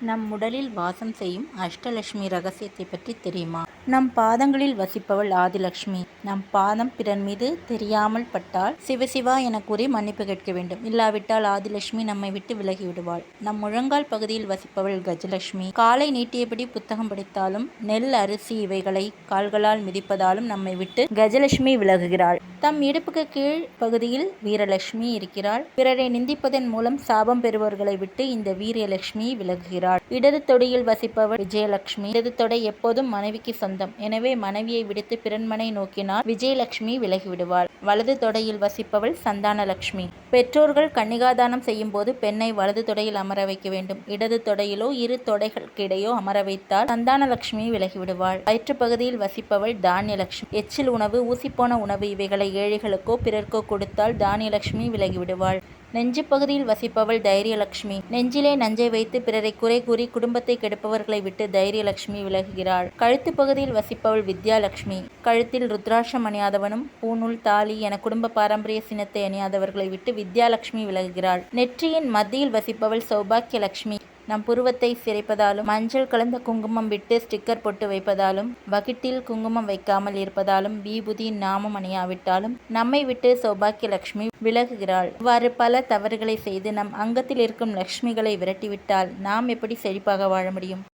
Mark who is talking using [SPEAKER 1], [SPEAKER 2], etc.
[SPEAKER 1] நம் உடலில் வாசம் செய்யும் அஷ்டலட்சுமி ரகசியத்தை பற்றி தெரியுமா? நம் பாதங்களில் வசிப்பவள் ஆதிலட்சுமி நம் பாதம் பிறன் மீது தெரியாமல் பட்டால் சிவசிவா என கூறி மன்னிப்பு கேட்க வேண்டும். இல்லாவிட்டால் ஆதிலட்சுமி நம்மை விட்டு விலகி விடுவாள் நம் முழங்கால் பகுதியில் வசிப்பவள் கஜலட்சுமி காலை நீட்டியபடி புத்தகம் படித்தாலும் நெல் அரிசி இவைகளை கால்களால் மிதிப்பதாலும் நம்மை விட்டு கஜலட்சுமி விலகுகிறாள். தம் இடுப்புக்கு கீழ் பகுதியில் வீரலட்சுமி இருக்கிறாள். பிறரை நிந்திப்பதன் மூலம் சாபம் பெறுபவர்களை விட்டு இந்த வீரலட்சுமி விலகுகிறாள். இடது தொடையில் வசிப்பவள் விஜயலட்சுமி. இடது தொடை எப்போதும் மனைவிக்கு சொந்தம். எனவே மனைவியை விடுத்து பிறன்மனை நோக்கினால் விஜயலட்சுமி விலகிவிடுவாள். வலது தொடையில் வசிப்பவள் சந்தானலட்சுமி. பெற்றோர்கள் கன்னிகாதானம் செய்யும் போது பெண்ணை வலது தொடையில் அமர வைக்க வேண்டும். இடது தொடையிலோ இரு தொடைகளுக்கிடையோ அமர வைத்தால் சந்தானலட்சுமி விலகிவிடுவாள். வயிற்று பகுதியில் வசிப்பவள் தானியலட்சுமி. எச்சில் உணவு ஊசிப்போன உணவு இவைகளை ஏழைகளுக்கோ பிறர்க்கோ கொடுத்தால் தானியலட்சுமி விலகிவிடுவாள். நெஞ்சு பகுதியில் வசிப்பவள் தைரியலட்சுமி நெஞ்சிலே நஞ்சை வைத்து பிறரை குறை கூறி குடும்பத்தை கெடுப்பவர்களை விட்டு தைரியலட்சுமி விலகுகிறாள். கழுத்து பகுதியில் வசிப்பவள் வித்யாலட்சுமி கழுத்தில் ருத்ராட்சம் அணியாதவனும் பூநூல் தாலி என குடும்ப பாரம்பரிய சின்னத்தை அணியாதவர்களை விட்டு வித்யாலட்சுமி விலகுகிறாள். நெற்றியின் மத்தியில் வசிப்பவள் சௌபாக்கியலட்சுமி நம் புருவத்தை சிரைப்பதாலும் மஞ்சள் கலந்த குங்குமம் விட்டு ஸ்டிக்கர் போட்டு வைப்பதாலும் வகிட்டில் குங்குமம் வைக்காமல் இருப்பதாலும் விபூதி நாமம் அணியாவிட்டாலும் நம்மை விட்டு சௌபாக்கிய லட்சுமி விலகுகிறாள். இவ்வாறு பல தவறுகளை செய்து நம் அங்கத்தில் இருக்கும் லட்சுமிகளை விரட்டிவிட்டால் நாம் எப்படி செழிப்பாக வாழ முடியும்?